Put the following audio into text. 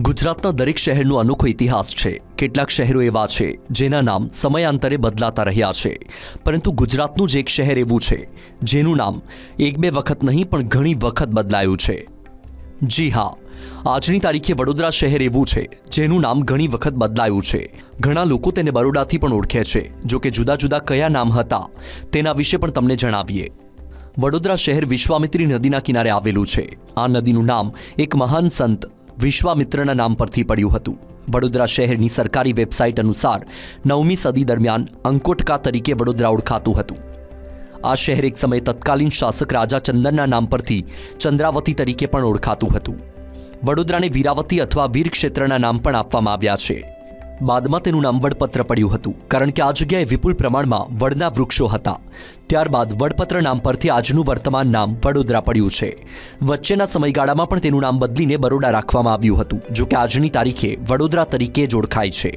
ગુજરાતના દરેક શહેરનો અનોખો ઇતિહાસ છે. કેટલાક શહેરો એવા છે, જેના નામ સમયાંતરે બદલાતા રહ્યા છે. પરંતુ ગુજરાતનું જ એક શહેર એવું છે, જેનું નામ એક બે વખત નહીં, પણ ઘણી વખત બદલાયું છે. જી હા, આજની તારીખે વડોદરા શહેર એવું છે, જેનું નામ ઘણી વખત બદલાયું છે. ઘણા લોકો તેને બરોડાથી પણ ઓળખે છે, જો કે જુદા જુદા કયા નામ હતા, તેના વિશે પણ તમને જણાવીએ. વડોદરા શહેર વિશ્વામિત્રી નદીના કિનારે આવેલું છે. આ નદીનું નામ એક મહાન સંત વિશ્વામિત્રના નામ પરથી પડ્યું હતું. વડોદરા શહેરની સરકારી વેબસાઇટ અનુસાર નવમી સદી દરમિયાન અંકોટકા તરીકે વડોદરા ઓળખાતું હતું. આ શહેર એક સમયે તત્કાલીન શાસક રાજા ચંદનના નામ પરથી ચંદ્રાવતી તરીકે પણ ઓળખાતું હતું. વડોદરાને વીરાવતી અથવા વીર ક્ષેત્રના નામ પણ આપવામાં આવ્યા છે. બાદમાં તેનું નામ વડપત્ર પડ્યું હતું, કારણ કે આ જગ્યાએ વિપુલ પ્રમાણમાં વડના વૃક્ષો હતા. ત્યારબાદ વડપત્ર નામ પરથી આજનું વર્તમાન નામ વડોદરા પડ્યું છે. વચ્ચેના સમયગાળામાં પણ તેનું નામ બદલીને બરોડા રાખવામાં આવ્યું હતું જો કે આજની તારીખે વડોદરા તરીકે જ ઓળખાય છે.